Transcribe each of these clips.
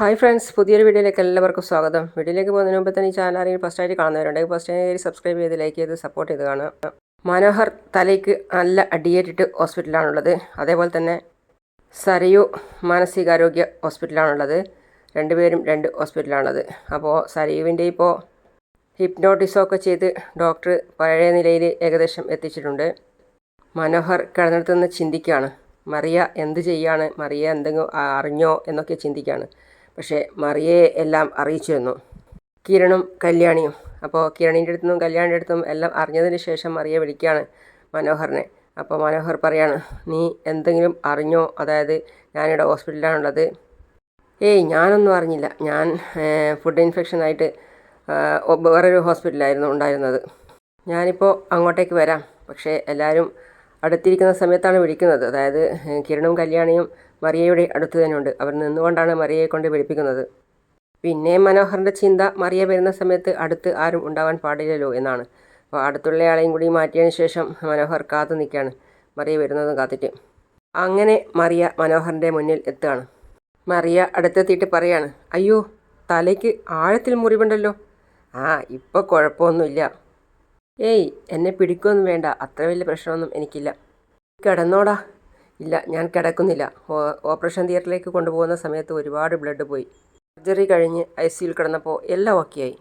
Hi friends പുതിയൊരു വീഡിയോയിലേക്ക് എല്ലാവർക്കും സ്വാഗതം. വീഡിയോയിലേക്ക് പോകുന്നതിന് മുമ്പ് തന്നെ ഈ ചാനൽ ആരെങ്കിലും ഫസ്റ്റ് ആയിട്ട് കാണുന്നവരുണ്ടെങ്കിൽ ഫസ്റ്റ് ആയിട്ട് സബ്സ്ക്രൈബ് ചെയ്ത് ലൈക്ക് ചെയ്ത് സപ്പോർട്ട് ചെയ്ത് കാണുക. മനോഹർ തലയ്ക്ക് നല്ല അടിയേറ്റിട്ട് ഹോസ്പിറ്റലാണുള്ളത് അതേപോലെ തന്നെ സരയു മാനസികാരോഗ്യ ഹോസ്പിറ്റലാണുള്ളത് രണ്ടുപേരും രണ്ട് ഹോസ്പിറ്റലാണുള്ളത് അപ്പോൾ സരയുവിന്റെ ഇപ്പോൾ ഹിപ്നോട്ടിസൊക്കെ ചെയ്ത് ഡോക്ടർ പഴയ നിലയിൽ ഏകദേശം എത്തിച്ചിട്ടുണ്ട്. മനോഹർ കിടന്നിടത്തുനിന്ന് ചിന്തിക്കുകയാണ്. മറിയ എന്ത് ചെയ്യാണ് മറിയ എന്തെങ്കിലും അറിഞ്ഞോ എന്നൊക്കെ ചിന്തിക്കുകയാണ്. പക്ഷേ മറിയെ എല്ലാം അറിയിച്ചിരുന്നു കിരണും കല്യാണിയും. അപ്പോൾ കിരണീന്റെ അടുത്തും കല്യാണിന്റെ അടുത്തും എല്ലാം അറിഞ്ഞതിന് ശേഷം മറിയെ വിളിക്കുകയാണ് മനോഹറിനെ. അപ്പോൾ മനോഹർ പറയാണ് നീ എന്തെങ്കിലും അറിഞ്ഞോ? അതായത് ഞാനിവിടെ ഹോസ്പിറ്റലിലാണുള്ളത്. ഏയ് ഞാനൊന്നും അറിഞ്ഞില്ല. ഞാൻ ഫുഡ് ഇൻഫെക്ഷൻ ആയിട്ട് വേറൊരു ഹോസ്പിറ്റലായിരുന്നു ഉണ്ടായിരുന്നത്. ഞാനിപ്പോൾ അങ്ങോട്ടേക്ക് വരാം. പക്ഷേ എല്ലാവരും അടുത്തിരിക്കുന്ന സമയത്താണ് വിളിക്കുന്നത്. അതായത് കിരണും കല്യാണിയും മറിയയുടെ അടുത്തു തന്നെയുണ്ട്. അവർ നിന്നുകൊണ്ടാണ് മറിയയെ കൊണ്ട് വിളിപ്പിക്കുന്നത് പിന്നെ മനോഹറിന്റെ ചിന്ത മറിയ വരുന്ന സമയത്ത് അടുത്ത് ആരും ഉണ്ടാവാൻ പാടില്ലല്ലോ എന്നാണ്. അപ്പോൾ അടുത്തുള്ള ആളെയും കൂടി മാറ്റിയതിന് ശേഷം മനോഹർ കാത്തു നിൽക്കുകയാണ്. മറിയ വരുന്നതും കാത്തിട്ട്. അങ്ങനെ മറിയ മനോഹറിന്റെ മുന്നിൽ എത്തുകയാണ്. മറിയ അടുത്തെത്തിയിട്ട് പറയാണ് അയ്യോ തലയ്ക്ക് ആഴത്തിൽ മുറിവുണ്ടല്ലോ. ആ ഇപ്പോൾ കുഴപ്പമൊന്നുമില്ല. ഏയ് എന്നെ പിടിക്കൊന്നും വേണ്ട. അത്ര വലിയ പ്രശ്നമൊന്നും എനിക്കില്ല. കിടന്നോടാ. ഇല്ല ഞാൻ കിടക്കുന്നില്ല. ഓപ്പറേഷൻ തിയേറ്ററിലേക്ക് കൊണ്ടുപോകുന്ന സമയത്ത് ഒരുപാട് ബ്ലഡ് പോയി. സർജറി കഴിഞ്ഞ് ഐ സിയിൽ കിടന്നപ്പോൾ എല്ലാം ഓക്കെയായി.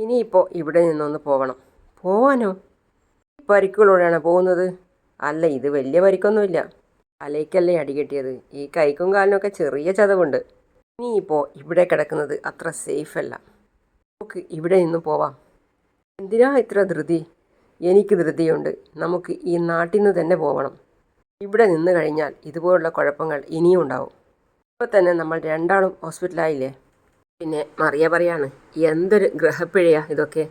ഇനിയിപ്പോൾ ഇവിടെ നിന്നൊന്ന് പോകണം പോവാനോ? പരിക്കുകളോടെയാണ് പോകുന്നത്? അല്ല ഇത് വലിയ പരിക്കൊന്നുമില്ല. തലയ്ക്കല്ലേ അടി കിട്ടിയത്. ഈ കൈക്കും കാലിനൊക്കെ ചെറിയ ചതവുണ്ട്. ഇനിയിപ്പോൾ ഇവിടെ കിടക്കുന്നത് അത്ര സേഫ് അല്ല. നമുക്ക് ഇവിടെ നിന്ന് പോവാം. എന്തിനാ ഇത്ര ധൃതി? എനിക്ക് ധൃതിയുണ്ട്. നമുക്ക് ഈ നാട്ടിൽ നിന്ന് തന്നെ പോകണം ഇവിടെ നിന്ന് കഴിഞ്ഞാൽ ഇതുപോലുള്ള കുഴപ്പങ്ങൾ ഇനിയും ഉണ്ടാവും. ഇപ്പോൾ തന്നെ നമ്മൾ രണ്ടാളും ഹോസ്പിറ്റലായില്ലേ? പിന്നെ മറിയ പറയാണ് എന്തൊരു ഗ്രഹപ്പിഴയാ ഇതൊക്കെ?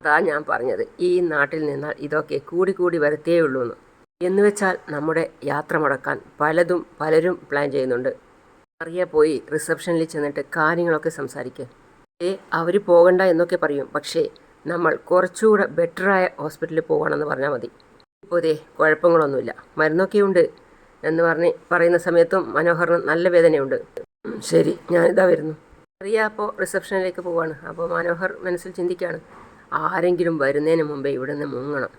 അതാ ഞാൻ പറഞ്ഞത് ഈ നാട്ടിൽ നിന്നാൽ ഇതൊക്കെ കൂടി കൂടി വരത്തേ ഉള്ളൂ എന്ന് എന്ന് വെച്ചാൽ നമ്മുടെ യാത്ര മുടക്കാൻ പലതും പലരും പ്ലാൻ ചെയ്യുന്നുണ്ട്. മറിയ പോയി റിസപ്ഷനിൽ ചെന്നിട്ട് കാര്യങ്ങളൊക്കെ സംസാരിക്കുക ഏ അവർ പോകണ്ട എന്നൊക്കെ പറയും പക്ഷേ നമ്മൾ കുറച്ചുകൂടെ ബെറ്ററായ ഹോസ്പിറ്റലിൽ പോകണമെന്ന് പറഞ്ഞാൽ മതി. ഇപ്പോൾ ഇതേ കുഴപ്പങ്ങളൊന്നുമില്ല. മരുന്നൊക്കെയുണ്ട് എന്ന് പറഞ്ഞ് പറയുന്ന സമയത്തും മനോഹറിന് നല്ല വേദനയുണ്ട്. ശരി ഞാനിതാ വരുന്നു. അറിയാ അപ്പോൾ റിസപ്ഷനിലേക്ക് പോവാണ്. അപ്പോൾ മനോഹർ മനസ്സിൽ ചിന്തിക്കുകയാണ് ആരെങ്കിലും വരുന്നതിന് മുമ്പേ ഇവിടെ നിന്ന് മുങ്ങണം.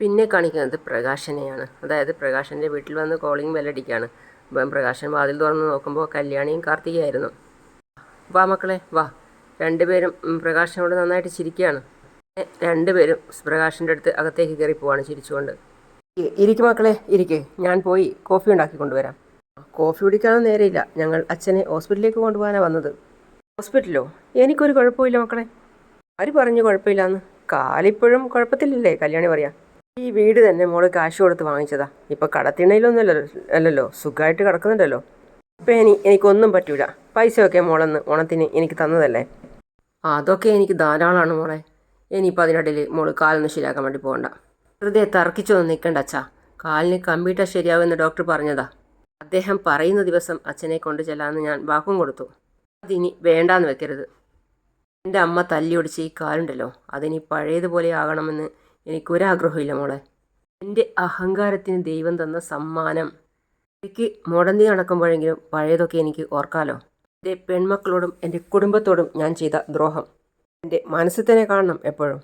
പിന്നെ കാണിക്കുന്നത് പ്രകാശനെയാണ്. അതായത് പ്രകാശന്റെ വീട്ടിൽ വന്ന് കോളിംഗ് ബെല്ലടിക്കുകയാണ്. അപ്പം പ്രകാശൻ വാതിൽ തുറന്ന് നോക്കുമ്പോൾ കല്യാണിയും കാർത്തികയായിരുന്നു വാ മക്കളെ വാ. രണ്ടുപേരും പ്രകാശനോട് നന്നായിട്ട് ചിരിക്കുകയാണ്. രണ്ടുപേരും പ്രകാശിന്റെ അടുത്ത് അകത്തേക്ക് കയറി പോവാണ് ചിരിച്ചുകൊണ്ട്. ഇരിക്കും മക്കളെ ഇരിക്ക്. ഞാൻ പോയി കോഫി ഉണ്ടാക്കി കൊണ്ടുവരാം. കോഫി കുടിക്കാനൊന്നും നേരെയില്ല. ഞങ്ങൾ അച്ഛനെ ഹോസ്പിറ്റലിലേക്ക് കൊണ്ടുപോകാനാണ് വന്നത്. ഹോസ്പിറ്റലോ? എനിക്കൊരു കുഴപ്പമില്ല മക്കളെ. ആര് പറഞ്ഞു കുഴപ്പമില്ലാന്ന്? കാലിപ്പോഴും കുഴപ്പത്തിലില്ലേ? കല്യാണി പറയാം. ഈ വീട് തന്നെ മോൾ കാശ് കൊടുത്ത് വാങ്ങിച്ചതാ. ഇപ്പം കടത്തിണയിലൊന്നുമല്ലോ അല്ലല്ലോ സുഖമായിട്ട് കിടക്കുന്നുണ്ടല്ലോ. ഇപ്പം ഇനി എനിക്കൊന്നും പറ്റൂല. പൈസയൊക്കെ മോളെന്ന് ഓണത്തിന് എനിക്ക് തന്നതല്ലേ? അതൊക്കെ എനിക്ക് ധാരാളമാണ് മോളെ. ഇനിയിപ്പോൾ അതിനിടയിൽ മോൾ കാലൊന്ന് ശരിയാക്കാൻ വേണ്ടി പോകണ്ട. വെറുതെ തർക്കിച്ചൊന്നും നിൽക്കണ്ട അച്ഛാ. കാലിന് കമ്പ്യൂട്ടർ ശരിയാവുമെന്ന് ഡോക്ടർ പറഞ്ഞതാ. അദ്ദേഹം പറയുന്ന ദിവസം അച്ഛനെ കൊണ്ട് ചെല്ലാമെന്ന് ഞാൻ വാക്കും കൊടുത്തു. അതിനി വേണ്ടാന്ന് വെക്കരുത്. എന്റെ അമ്മ തല്ലിയൊടിച്ച് ഈ കാലുണ്ടല്ലോ അതിനി പഴയതുപോലെ ആകണമെന്ന് എനിക്കൊരാഗ്രഹമില്ല മോളെ. എന്റെ അഹങ്കാരത്തിന് ദൈവം തന്ന സമ്മാനം. എനിക്ക് മുടന്തി നടക്കുമ്പോഴെങ്കിലും പഴയതൊക്കെ എനിക്ക് ഓർക്കാലോ. എന്റെ പെൺമക്കളോടും എന്റെ കുടുംബത്തോടും ഞാൻ ചെയ്ത ദ്രോഹം. എന്റെ മനസ്സിൽ തന്നെ കാണണം എപ്പോഴും.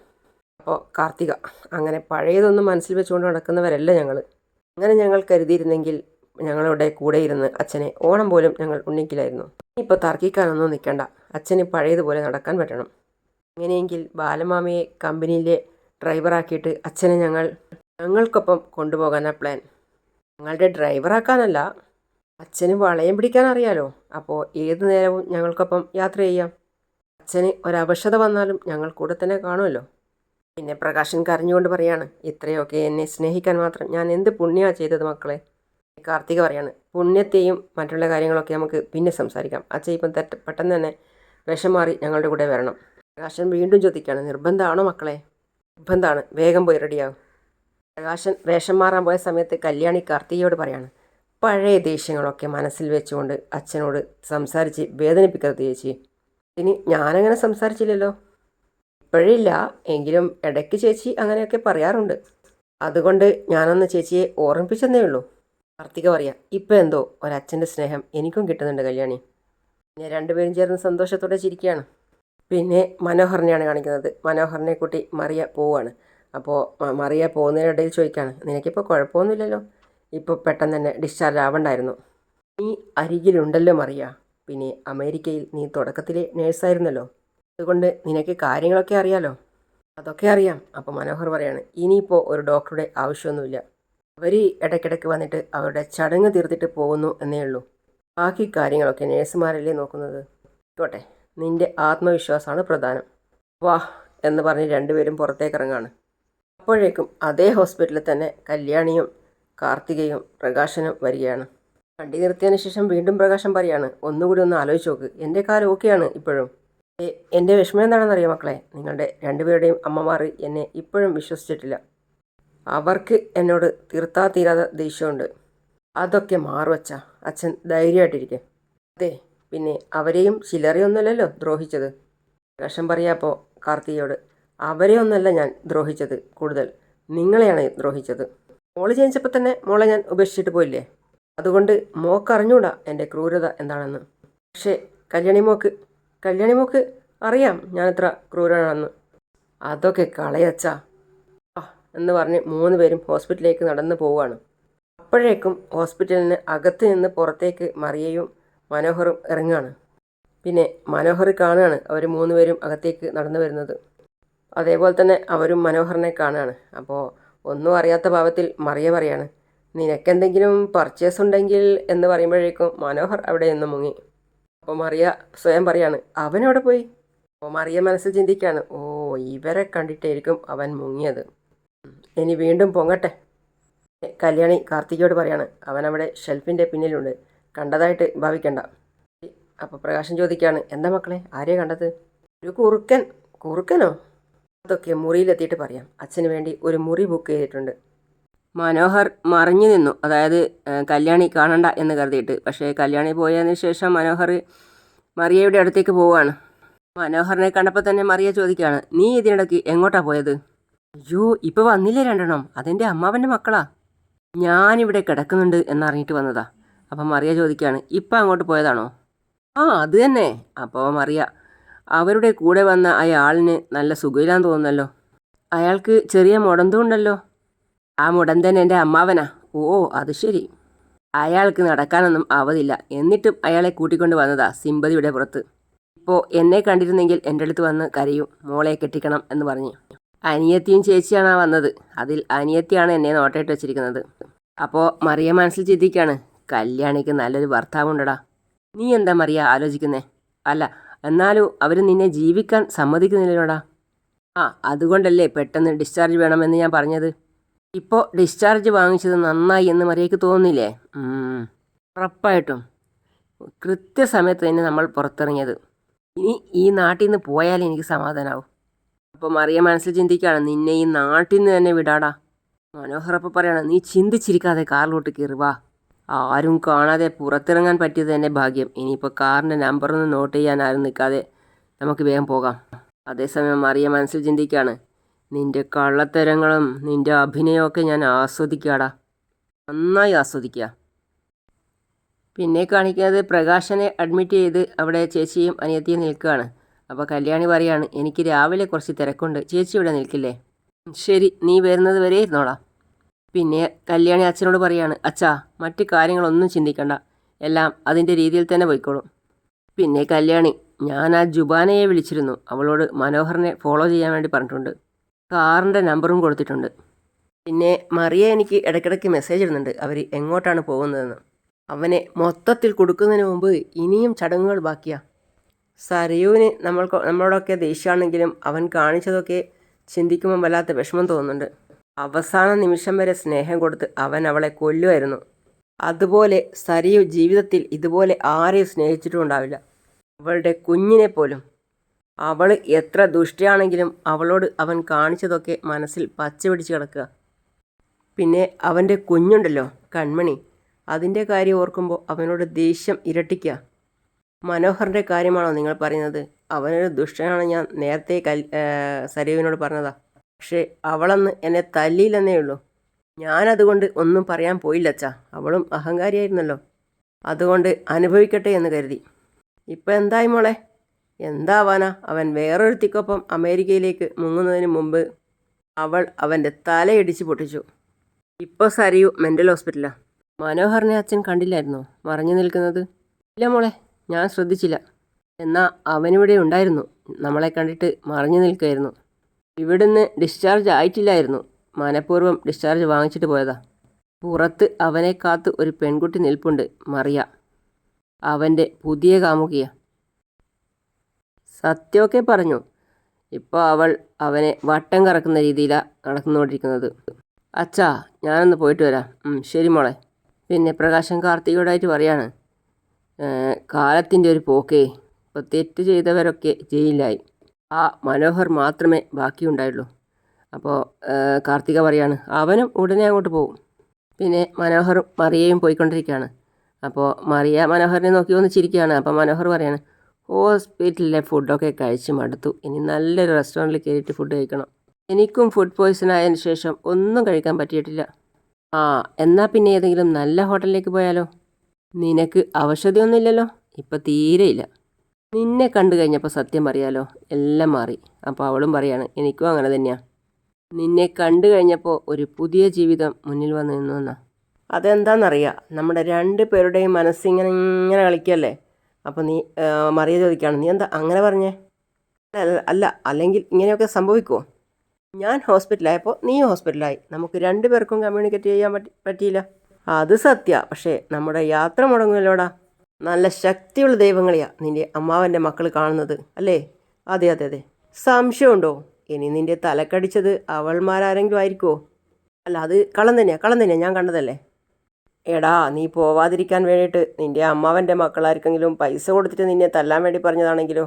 അപ്പോൾ കാർത്തിക അങ്ങനെ പഴയതൊന്നും മനസ്സിൽ വെച്ചുകൊണ്ട് നടക്കുന്നവരല്ല ഞങ്ങൾ അങ്ങനെ ഞങ്ങൾ കരുതിയിരുന്നെങ്കിൽ ഞങ്ങളുടെ കൂടെ ഇരുന്ന് അച്ഛനെ ഓണം പോലും ഞങ്ങൾ ഉണ്ണിക്കില്ലായിരുന്നു ഇപ്പോൾ തർക്കിക്കാനൊന്നും നിൽക്കണ്ട. അച്ഛന് പഴയതുപോലെ നടക്കാൻ പറ്റണം. അങ്ങനെയെങ്കിൽ ബാലമാമയെ കമ്പനിയിലെ ഡ്രൈവറാക്കിയിട്ട് അച്ഛനെ ഞങ്ങൾ ഞങ്ങൾക്കൊപ്പം കൊണ്ടുപോകാനാണ് പ്ലാൻ. ഞങ്ങളുടെ ഡ്രൈവറാക്കാനല്ല അച്ഛന് വളയം പിടിക്കാൻ അറിയാലോ. അപ്പോൾ ഏത് നേരവും ഞങ്ങൾക്കൊപ്പം യാത്ര ചെയ്യാം. അച്ഛന് ഒരവശത വന്നാലും ഞങ്ങൾ കൂടെ തന്നെ കാണുമല്ലോ. പിന്നെ പ്രകാശൻ കരഞ്ഞുകൊണ്ട് പറയാണ് ഇത്രയൊക്കെ എന്നെ സ്നേഹിക്കാൻ മാത്രം ഞാൻ എന്ത് പുണ്യമാണ് ചെയ്തത് മക്കളെ? കാർത്തിക പറയാണ് പുണ്യത്തെയും മറ്റുള്ള കാര്യങ്ങളൊക്കെ നമുക്ക് പിന്നെ സംസാരിക്കാം. അച്ഛൻ ഇപ്പം തെറ്റ പെട്ടെന്ന് തന്നെ വിഷം മാറി ഞങ്ങളുടെ കൂടെ വരണം. പ്രകാശൻ വീണ്ടും ചോദിക്കുകയാണ് നിർബന്ധമാണോ മക്കളെ? നിർബന്ധമാണ്. വേഗം പോയി റെഡിയാവും. പ്രകാശൻ വേഷം മാറാൻ പോയ സമയത്ത് കല്യാണി കാർത്തികയോട് പറയാണ് പഴയ ദേഷ്യങ്ങളൊക്കെ മനസ്സിൽ വെച്ചുകൊണ്ട് അച്ഛനോട് സംസാരിച്ച് വേദനിപ്പിക്കരുത് ചേച്ചി. ഇനി ഞാനങ്ങനെ സംസാരിച്ചില്ലല്ലോ. ഇപ്പോഴില്ല. എങ്കിലും ഇടയ്ക്ക് ചേച്ചി അങ്ങനെയൊക്കെ പറയാറുണ്ട്. അതുകൊണ്ട് ഞാനൊന്ന് ചേച്ചിയെ ഓർമ്മിപ്പിച്ചെന്നേ ഉള്ളൂ. കാർത്തിക പറയാം ഇപ്പം എന്തോ ഒരച്ഛന്റെ സ്നേഹം എനിക്കും കിട്ടുന്നുണ്ട് കല്യാണി. പിന്നെ രണ്ടുപേരും ചേർന്ന് സന്തോഷത്തോടെ ചിരിക്കുകയാണ്. പിന്നെ മനോഹറിനെയാണ് കാണിക്കുന്നത്. മനോഹറിനെ കൂട്ടി മറിയ പോവുകയാണ് അപ്പോൾ മറിയ പോകുന്നതിനിടയിൽ ചോദിക്കുകയാണ് നിനക്കിപ്പോൾ കുഴപ്പമൊന്നുമില്ലല്ലോ? ഇപ്പോൾ പെട്ടെന്ന് തന്നെ ഡിസ്ചാർജ് ആവണ്ടായിരുന്നു. നീ അരികിലുണ്ടല്ലോ മറിയ. പിന്നെ അമേരിക്കയിൽ നീ തുടക്കത്തിലെ നേഴ്സായിരുന്നല്ലോ. അതുകൊണ്ട് നിനക്ക് കാര്യങ്ങളൊക്കെ അറിയാലോ? അതൊക്കെ അറിയാം. അപ്പോൾ മനോഹർ പറയാണ് ഇനിയിപ്പോൾ ഒരു ഡോക്ടറുടെ ആവശ്യമൊന്നുമില്ല. അവർ ഇടയ്ക്കിടയ്ക്ക് വന്നിട്ട് അവരുടെ ചടങ്ങ് തീർത്തിട്ട് പോകുന്നു എന്നേ ഉള്ളൂ. ബാക്കി കാര്യങ്ങളൊക്കെ നേഴ്സുമാരല്ലേ നോക്കുന്നത്? ആയിക്കോട്ടെ നിന്റെ ആത്മവിശ്വാസമാണ് പ്രധാനം. വാ എന്ന് പറഞ്ഞ് രണ്ടുപേരും പുറത്തേക്ക് ഇറങ്ങാണ് അപ്പോഴേക്കും അതേ ഹോസ്പിറ്റലിൽ തന്നെ കല്യാണിയും കാർത്തികയും പ്രകാശനും വരികയാണ്. വണ്ടി നിർത്തിയതിന് ശേഷം വീണ്ടും പ്രകാശം പറയാണ്. ഒന്നുകൂടി ഒന്ന് ആലോചിച്ച് നോക്ക്. എന്റെ കാലം ഓക്കെയാണ് ഇപ്പോഴും. എന്റെ വിഷമം എന്താണെന്നറിയോ മക്കളെ? നിങ്ങളുടെ രണ്ടുപേരുടെയും അമ്മമാർ എന്നെ ഇപ്പോഴും വിശ്വസിച്ചിട്ടില്ല. അവർക്ക് എന്നോട് തീർത്താ തീരാതെ ദേഷ്യമുണ്ട്. അതൊക്കെ മാറുവച്ച അച്ഛൻ ധൈര്യമായിട്ടിരിക്കെ. അതെ പിന്നെ അവരെയും ചിലരെയൊന്നുമല്ലല്ലോ ദ്രോഹിച്ചത്. പ്രകാശം പറയാപ്പോൾ കാർത്തികയോട് അവരെ ഒന്നല്ല ഞാൻ ദ്രോഹിച്ചത് കൂടുതൽ. നിങ്ങളെയാണ് ദ്രോഹിച്ചത്. മോൾ ജനിച്ചപ്പോൾ തന്നെ മോളെ ഞാൻ ഉപേക്ഷിച്ചിട്ട് പോയില്ലേ? അതുകൊണ്ട് മോക്ക് മോക്കറിഞ്ഞൂടാ എന്റെ ക്രൂരത എന്താണെന്ന്. പക്ഷേ കല്യാണി മോക്ക് കല്യാണി മോക്ക് അറിയാം ഞാൻ എത്ര ക്രൂരനാണെന്ന്. അതൊക്കെ കളയച്ചാ. ആ എന്ന് പറഞ്ഞ് മൂന്ന് പേരും ഹോസ്പിറ്റലിലേക്ക് നടന്നു പോവുകയാണ് അപ്പോഴേക്കും ഹോസ്പിറ്റലിന് അകത്ത് നിന്ന് പുറത്തേക്ക് മറിയയും മനോഹറും ഇറങ്ങുകയാണ് പിന്നെ മനോഹർ കാണുകയാണ് അവർ മൂന്ന് പേരും അകത്തേക്ക് നടന്നു വരുന്നത്. അതേപോലെ തന്നെ അവരും മനോഹറിനെ കാണുകയാണ് അപ്പോൾ ഒന്നും അറിയാത്ത ഭാവത്തിൽ മറിയ പറയാണ് നിനക്കെന്തെങ്കിലും പർച്ചേസ് ഉണ്ടെങ്കിൽ എന്ന് പറയുമ്പോഴേക്കും മനോഹർ അവിടെ നിന്ന് മുങ്ങി. അപ്പോൾ മറിയ സ്വയം പറയാണ് അവൻ അവിടെ പോയി? അപ്പോൾ മറിയ മനസ്സിൽ ചിന്തിക്കുകയാണ് ഓ ഇവരെ കണ്ടിട്ടായിരിക്കും അവൻ മുങ്ങിയത്. ഇനി വീണ്ടും പൊങ്ങട്ടെ. കല്യാണി കാർത്തികയോട് പറയാണ് അവൻ അവിടെ ഷെൽഫിന്റെ പിന്നിലുണ്ട്. കണ്ടതായിട്ട് ഭാവിക്കണ്ട. അപ്പോൾ പ്രകാശം ചോദിക്കുകയാണ് എന്താ മക്കളെ ആരെയാ കണ്ടത്? ഒരു കുറുക്കൻ. കുറുക്കനോ? അതൊക്കെ മുറിയിലെത്തിയിട്ട് പറയാം. അച്ഛന് വേണ്ടി ഒരു മുറി ബുക്ക് ചെയ്തിട്ടുണ്ട്. മനോഹർ മറിഞ്ഞു നിന്നു. അതായത് കല്യാണി കാണണ്ട എന്ന് കരുതിയിട്ട്. പക്ഷേ കല്യാണി പോയതിന് ശേഷം മനോഹർ മറിയയുടെ അടുത്തേക്ക് പോവുകയാണ്. മനോഹറിനെ കണ്ടപ്പോൾ തന്നെ മറിയ ചോദിക്കുകയാണ് നീ ഇതിനിടയ്ക്ക് എങ്ങോട്ടാ പോയത്? അയ്യോ ഇപ്പോൾ വന്നില്ലേ രണ്ടെണ്ണം. അതെന്റെ അമ്മാവന്റെ മക്കളാ. ഞാനിവിടെ കിടക്കുന്നുണ്ട് എന്നറിഞ്ഞിട്ട് വന്നതാ. അപ്പം മറിയ ചോദിക്കുകയാണ് ഇപ്പം അങ്ങോട്ട് പോയതാണോ? ആ അത് തന്നെ. അപ്പോൾ മറിയ അവരുടെ കൂടെ വന്ന അയാളിന് നല്ല സുഖമില്ലാന്ന് തോന്നുന്നല്ലോ. അയാൾക്ക് ചെറിയ മുടന്തും ഉണ്ടല്ലോ ആ മുടന്തൻ എന്റെ അമ്മാവനാ. ഓ അത് ശരി. അയാൾക്ക് നടക്കാനൊന്നും ആവതില്ല എന്നിട്ടും അയാളെ കൂട്ടിക്കൊണ്ട് വന്നതാ സിമ്പതിയുടെ പുറത്ത്. ഇപ്പോൾ എന്നെ കണ്ടിരുന്നെങ്കിൽ എന്റെ അടുത്ത് വന്ന് കരയും. മോളെ കെട്ടിക്കണം എന്ന് പറഞ്ഞു. അനിയത്തിയും ചേച്ചിയാണ് വന്നത്. അതിൽ അനിയത്തിയാണ് എന്നെ നോട്ടയിട്ട് വെച്ചിരിക്കുന്നത്. അപ്പോൾ മറിയ മനസ്സിൽ ചിന്തിക്കുകയാണ് കല്യാണിക്ക് നല്ലൊരു ഭർത്താവുണ്ടടാ നീ എന്താ മറിയ ആലോചിക്കുന്നേ? അല്ല എന്നാലും അവർ നിന്നെ ജീവിക്കാൻ സമ്മതിക്കുന്നില്ലല്ലോടാ. ആ അതുകൊണ്ടല്ലേ പെട്ടെന്ന് ഡിസ്ചാർജ് വേണമെന്ന് ഞാൻ പറഞ്ഞത്. ഇപ്പോൾ ഡിസ്ചാർജ് വാങ്ങിച്ചത് നന്നായി എന്ന് മറിയേക്ക് തോന്നുന്നില്ലേ? ഉറപ്പായിട്ടും. കൃത്യസമയത്ത് തന്നെ നമ്മൾ പുറത്തിറങ്ങിയത്. ഇനി ഈ നാട്ടിൽ നിന്ന് പോയാൽ എനിക്ക് സമാധാനമാവും അപ്പോൾ മറിയ മനസ്സിൽ ചിന്തിക്കുകയാണ് നിന്നെ ഈ നാട്ടിൽ നിന്ന് തന്നെ വിടാടാ. മനോഹർ അപ്പോൾ പറയാണ് നീ ചിന്തിച്ചിരിക്കാതെ കാറിലോട്ട് കയറി ആരും കാണാതെ പുറത്തിറങ്ങാൻ പറ്റിയത് തന്നെ ഭാഗ്യം. ഇനിയിപ്പോൾ കാറിന്റെ നമ്പറൊന്നും നോട്ട് ചെയ്യാൻ ആരും നിൽക്കാതെ നമുക്ക് വേഗം പോകാം. അതേസമയം മറിയ മനസ്സിൽ ചിന്തിക്കുകയാണ് നിന്റെ കള്ളത്തരങ്ങളും നിന്റെ അഭിനയമൊക്കെ ഞാൻ ആസ്വദിക്കാടാ. നന്നായി ആസ്വദിക്കുക പിന്നെ കാണിക്കുന്നത് പ്രകാശനെ അഡ്മിറ്റ് ചെയ്ത് അവിടെ ചേച്ചിയും അനിയത്തിയും നിൽക്കുകയാണ്. അപ്പോൾ കല്യാണി പറയാണ് എനിക്ക് രാവിലെ കുറച്ച് തിരക്കുണ്ട്. ചേച്ചി ഇവിടെ നിൽക്കില്ലേ? ശരി നീ വരുന്നത് വരെ ഇരുന്നോളാം. പിന്നെ കല്യാണി അച്ഛനോട് പറയാണ് അച്ഛാ മറ്റ് കാര്യങ്ങളൊന്നും ചിന്തിക്കണ്ട. എല്ലാം അതിന്റെ രീതിയിൽ തന്നെ പോയിക്കോളും. പിന്നെ കല്യാണി ഞാൻ ആ ജുബാനയെ വിളിച്ചിരുന്നു. അവളോട് മനോഹറിനെ ഫോളോ ചെയ്യാൻ വേണ്ടി പറഞ്ഞിട്ടുണ്ട്. കാറിന്റെ നമ്പറും കൊടുത്തിട്ടുണ്ട്. പിന്നെ മറിയ എനിക്ക് ഇടയ്ക്കിടയ്ക്ക് മെസ്സേജ് ഇടുന്നുണ്ട്. അവർ എങ്ങോട്ടാണ് പോകുന്നതെന്ന്. അവനെ മൊത്തത്തിൽ കൊടുക്കുന്നതിന് മുമ്പ് ഇനിയും ചടങ്ങുകൾ ബാക്കിയാ. സരയുവിന് നമ്മൾക്ക് നമ്മളോടൊക്കെ ദേഷ്യമാണെങ്കിലും അവൻ കാണിച്ചതൊക്കെ ചിന്തിക്കുമ്പോൾ വല്ലാത്ത വിഷമം തോന്നുന്നുണ്ട്. അവസാന നിമിഷം വരെ സ്നേഹം കൊടുത്ത് അവൻ അവളെ കൊല്ലുമായിരുന്നു. അതുപോലെ സരയു ജീവിതത്തിൽ ഇതുപോലെ ആരെയും സ്നേഹിച്ചിട്ടും ഉണ്ടാവില്ല. അവളുടെ കുഞ്ഞിനെ പോലും അവൾ എത്ര ദുഷ്ടയാണെങ്കിലും അവളോട് അവൻ കാണിച്ചതൊക്കെ മനസ്സിൽ പച്ച പിടിച്ച് കിടക്കുക. പിന്നെ അവന്റെ കുഞ്ഞുണ്ടല്ലോ കൺമണി. അതിന്റെ കാര്യം ഓർക്കുമ്പോൾ അവനോട് ദേഷ്യം ഇരട്ടിക്കുക. മനോഹറിന്റെ കാര്യമാണോ നിങ്ങൾ പറയുന്നത്? അവനൊരു ദുഷ്ടനാണ് ഞാൻ നേരത്തെ കൽ സരീവിനോട് പറഞ്ഞതാ. പക്ഷേ അവളന്ന് എന്നെ തല്ലിയില്ലെന്നേ ഉള്ളൂ. ഞാനതുകൊണ്ട് ഒന്നും പറയാൻ പോയില്ല അച്ഛാ അവളും അഹങ്കാരിയായിരുന്നല്ലോ. അതുകൊണ്ട് അനുഭവിക്കട്ടെ എന്ന് കരുതി. ഇപ്പം എന്തായി മോളെ? എന്താവാനാ അവൻ വേറൊരുത്തിക്കൊപ്പം അമേരിക്കയിലേക്ക് മുങ്ങുന്നതിന് മുമ്പ് അവൾ അവന്റെ തലയിടിച്ച് പൊട്ടിച്ചു. ഇപ്പോൾ സരിയു മെന്റൽ ഹോസ്പിറ്റലാ. മനോഹറിനെ അച്ഛൻ കണ്ടില്ലായിരുന്നോ? മറഞ്ഞു നിൽക്കുന്നത്? ഇല്ല മോളെ ഞാൻ ശ്രദ്ധിച്ചില്ല. എന്നാൽ അവനിവിടെ ഉണ്ടായിരുന്നു. നമ്മളെ കണ്ടിട്ട് മറഞ്ഞു നിൽക്കുമായിരുന്നു ഇവിടുന്ന് ഡിസ്ചാർജ് ആയിട്ടില്ലായിരുന്നു. മനഃപൂർവം ഡിസ്ചാർജ് വാങ്ങിച്ചിട്ട് പോയതാ. പുറത്ത് അവനെ കാത്ത് ഒരു പെൺകുട്ടി നിൽപ്പുണ്ട് മറിയ. അവന്റെ പുതിയ കാമുകിയ. സത്യമൊക്കെ പറഞ്ഞു. ഇപ്പോൾ അവൾ അവനെ വട്ടം കറക്കുന്ന രീതിയിലാണ് നടന്നുകൊണ്ടിരിക്കുന്നത്. അച്ഛാ ഞാനൊന്ന് പോയിട്ട് വരാം. ശരി മോളെ. പിന്നെ പ്രകാശൻ കാർത്തികയോടായിട്ട് പറയാണ്. കാലത്തിന്റെ ഒരു പോക്കേ. ഇപ്പോൾ തെറ്റ് ചെയ്തവരൊക്കെ ജയിലിലായി. ആ മനോഹർ മാത്രമേ ബാക്കിയുണ്ടായുള്ളൂ. അപ്പോൾ കാർത്തിക പറയാണ് അവനും ഉടനെ അങ്ങോട്ട് പോകും പിന്നെ മനോഹറും മറിയയും പോയിക്കൊണ്ടിരിക്കുകയാണ്. അപ്പോൾ മറിയ മനോഹറിനെ നോക്കി ഒന്ന് ചിരിക്കുകയാണ്. അപ്പോൾ മനോഹർ പറയാണ് ഹോസ്പിറ്റലിലെ ഫുഡൊക്കെ കഴിച്ച് മടുത്തു. ഇനി നല്ലൊരു റെസ്റ്റോറന്റിൽ കയറിയിട്ട് ഫുഡ് കഴിക്കണം. എനിക്കും ഫുഡ് പോയ്സൺ ആയതിനു ശേഷം ഒന്നും കഴിക്കാൻ പറ്റിയിട്ടില്ല. ആ എന്നാൽ പിന്നെ ഏതെങ്കിലും നല്ല ഹോട്ടലിലേക്ക് പോയാലോ? നിനക്ക് അവശതയൊന്നുമില്ലല്ലോ ഇപ്പം തീരെയില്ല നിന്നെ കണ്ടു കഴിഞ്ഞപ്പോൾ സത്യം പറയാലോ എല്ലാം മാറി. അപ്പോൾ അവളും പറയാണ് എനിക്കും അങ്ങനെ തന്നെയാണ് നിന്നെ കണ്ടു കഴിഞ്ഞപ്പോൾ ഒരു പുതിയ ജീവിതം മുന്നിൽ വന്നു നിന്നു എന്നാ. അതെന്താണെന്നറിയാം നമ്മുടെ രണ്ട് പേരുടെയും മനസ്സിങ്ങനെ ഇങ്ങനെ കളിക്കല്ലേ? അപ്പോൾ നീ മറിയ ചോദിക്കുകയാണ് നീ എന്താ അങ്ങനെ പറഞ്ഞേ? അല്ല അല്ല അല്ലെങ്കിൽ ഇങ്ങനെയൊക്കെ സംഭവിക്കുമോ ഞാൻ ഹോസ്പിറ്റലായപ്പോൾ നീ ഹോസ്പിറ്റലായി. നമുക്ക് രണ്ടു പേർക്കും കമ്മ്യൂണിക്കേറ്റ് ചെയ്യാൻ പറ്റി പറ്റിയില്ല. അത് സത്യ പക്ഷേ നമ്മുടെ യാത്ര മുടങ്ങുമല്ലോടാ നല്ല ശക്തിയുള്ള ദൈവങ്ങളെയാ നിന്റെ അമ്മാവന്റെ മക്കൾ കാണുന്നത് അല്ലേ? അതെ അതെ അതെ. സംശയമുണ്ടോ? ഇനി നിന്റെ തലക്കടിച്ചത് അവൾമാരാരെങ്കിലും ആയിരിക്കുമോ അല്ല അത് കള്ളം തന്നെയാണ് കള്ളം തന്നെയാണ് ഞാൻ കണ്ടതല്ലേ? എടാ നീ പോവാതിരിക്കാൻ വേണ്ടിയിട്ട് നിന്റെ അമ്മാവന്റെ മക്കളാർക്കെങ്കിലും പൈസ കൊടുത്തിട്ട് നിന്നെ തല്ലാൻ വേണ്ടി പറഞ്ഞതാണെങ്കിലോ?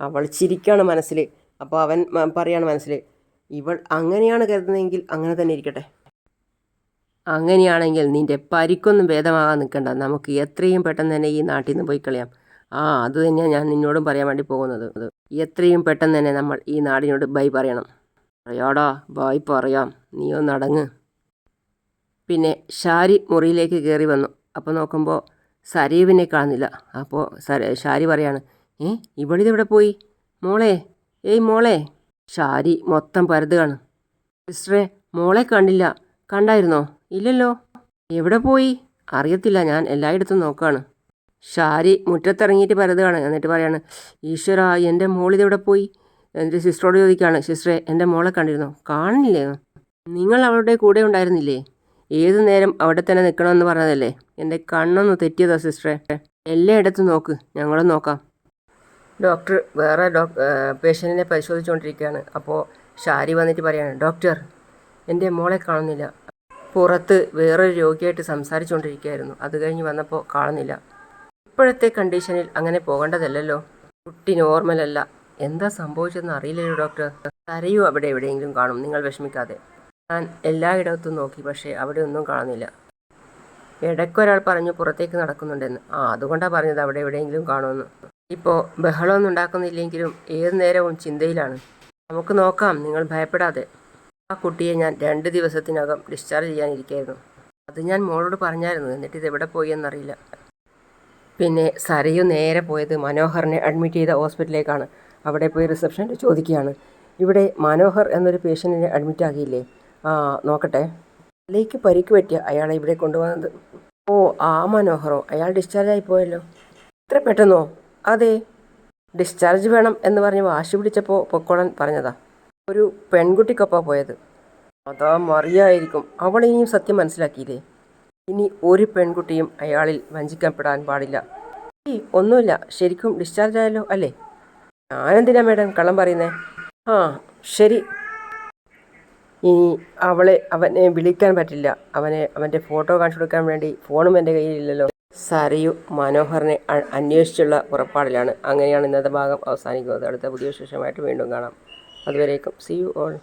അവൾ ചിരിക്കാണ് മനസ്സിൽ അപ്പോൾ അവൻ പറയാണ് മനസ്സിൽ ഇവൾ അങ്ങനെയാണ് കരുതുന്നതെങ്കിൽ അങ്ങനെ തന്നെ ഇരിക്കട്ടെ. അങ്ങനെയാണെങ്കിൽ നിന്റെ പരിക്കൊന്നും ഭേദമാകാൻ നിൽക്കണ്ട. നമുക്ക് എത്രയും പെട്ടെന്ന് തന്നെ ഈ നാട്ടിൽ നിന്ന് പോയി കളയാം. ആ അത് തന്നെയാണ് ഞാൻ നിന്നോടും പറയാൻ വേണ്ടി പോകുന്നത്. അത് എത്രയും പെട്ടെന്ന് തന്നെ നമ്മൾ ഈ നാടിനോട് ബൈ പറയണം. പറയാടാ ബൈ പറയാം. നീ ഒന്ന് അടങ്ങ്. പിന്നെ ഷാരി മുറിയിലേക്ക് കയറി വന്നു. അപ്പോൾ നോക്കുമ്പോൾ സരീവിനെ കാണുന്നില്ല. അപ്പോൾ ഷാരി പറയാണ് ഏ ഇവളിതെവിടെ പോയി? മോളെ ഏയ് മോളെ. ഷാരി മൊത്തം പരതുകയാണ് സിസ്റ്ററെ മോളെ കണ്ടില്ല. കണ്ടായിരുന്നോ? ഇല്ലല്ലോ. എവിടെ പോയി? അറിയത്തില്ല. ഞാൻ എല്ലായിടത്തും നോക്കുകയാണ് ഷാരി മുറ്റത്തിറങ്ങിയിട്ട് പരതുകയാണ് എന്നിട്ട് പറയാണ് ഈശ്വര എന്റെ മോളിതെവിടെ പോയി? എന്റെ സിസ്റ്ററോട് ചോദിക്കുകയാണ് സിസ്റ്ററെ എന്റെ മോളെ കണ്ടിരുന്നോ? കാണില്ലേ നിങ്ങൾ അവളുടെ കൂടെ ഉണ്ടായിരുന്നില്ലേ? ഏതു നേരം അവിടെ തന്നെ നിൽക്കണമെന്ന് പറഞ്ഞതല്ലേ? എന്റെ കണ്ണൊന്ന് തെറ്റിയതാ സിസ്റ്ററെ. എല്ലായിടത്തും നോക്ക്. ഞങ്ങളും നോക്കാം. ഡോക്ടർ വേറെ ഡോക് പേഷ്യന്റിനെ പരിശോധിച്ചുകൊണ്ടിരിക്കുകയാണ് അപ്പോൾ ഷാരി വന്നിട്ട് പറയാണ് ഡോക്ടർ എന്റെ മോളെ കാണുന്നില്ല. പുറത്ത് വേറൊരു രോഗിയായിട്ട് സംസാരിച്ചുകൊണ്ടിരിക്കുകയായിരുന്നു അത് കഴിഞ്ഞ് വന്നപ്പോൾ കാണുന്നില്ല. ഇപ്പോഴത്തെ കണ്ടീഷനിൽ അങ്ങനെ പോകേണ്ടതല്ലല്ലോ. കുട്ടി നോർമലല്ല. എന്താ സംഭവിച്ചതെന്ന് അറിയില്ലല്ലോ ഡോക്ടർ. കരയൂ അവിടെ എവിടെയെങ്കിലും കാണും. നിങ്ങൾ വിഷമിക്കാതെ. ഞാൻ എല്ലായിടത്തും നോക്കി പക്ഷേ അവിടെ ഒന്നും കാണുന്നില്ല. ഇടയ്ക്കൊരാൾ പറഞ്ഞു പുറത്തേക്ക് നടക്കുന്നുണ്ടെന്ന്. ആ അതുകൊണ്ടാണ് പറഞ്ഞത് അവിടെ എവിടെയെങ്കിലും കാണുമെന്ന്. ഇപ്പോൾ ബഹളമൊന്നും ഉണ്ടാക്കുന്നില്ലെങ്കിലും ഏതു നേരവും ചിന്തയിലാണ്. നമുക്ക് നോക്കാം നിങ്ങൾ ഭയപ്പെടാതെ. ആ കുട്ടിയെ ഞാൻ രണ്ട് ദിവസത്തിനകം ഡിസ്ചാർജ് ചെയ്യാനിരിക്കായിരുന്നു. അത് ഞാൻ മോളോട് പറഞ്ഞായിരുന്നു എന്നിട്ട് ഇത് എവിടെ പോയി എന്നറിയില്ല. പിന്നെ സരയു നേരെ പോയത് മനോഹറിനെ അഡ്മിറ്റ് ചെയ്ത ഹോസ്പിറ്റലിലേക്കാണ് അവിടെ പോയി റിസപ്ഷനിൽ ചോദിക്കുകയാണ്. ഇവിടെ മനോഹർ എന്നൊരു പേഷ്യന്റിനെ അഡ്മിറ്റ് ആക്കിയില്ലേ? നോക്കട്ടെ. തലയ്ക്ക് പരിക്ക് പറ്റിയ അയാളെ ഇവിടെ കൊണ്ടുവന്നത്. ഓ ആ മനോഹറോ അയാൾ ഡിസ്ചാർജ് ആയി പോയല്ലോ. ഇത്ര പെട്ടെന്നോ? അതെ. ഡിസ്ചാർജ് വേണം എന്ന് പറഞ്ഞ് വാശി പിടിച്ചപ്പോൾ പൊക്കോളൻ പറഞ്ഞതാ. ഒരു പെൺകുട്ടിക്കൊപ്പാ പോയത്. അതാ മറിയായിരിക്കും. അവൾ ഇനിയും സത്യം മനസ്സിലാക്കിയില്ലേ? ഇനി ഒരു പെൺകുട്ടിയും അയാളിൽ വഞ്ചിക്കപ്പെടാൻ പാടില്ല. ഈ ഒന്നുമില്ല. ശരിക്കും ഡിസ്ചാർജ് ആയല്ലോ അല്ലേ? ഞാനെന്തിനാ മേഡം കള്ളം പറയുന്നേ? ആ ശരി. ഇനി അവളെ അവനെ വിളിക്കാൻ പറ്റില്ല. അവനെ അവന്റെ ഫോട്ടോ കാണിച്ചു കൊടുക്കാൻ വേണ്ടി ഫോണും എന്റെ കയ്യിലില്ലല്ലോ. സരയു മനോഹറിനെ അന്വേഷിച്ചുള്ള പുറപ്പാടിലാണ്. അങ്ങനെയാണ് ഇന്നത്തെ ഭാഗം അവസാനിക്കുന്നത്. അടുത്ത പുതിയ വിശേഷമായിട്ട് വീണ്ടും കാണാം. അതുവരേക്കും. C you all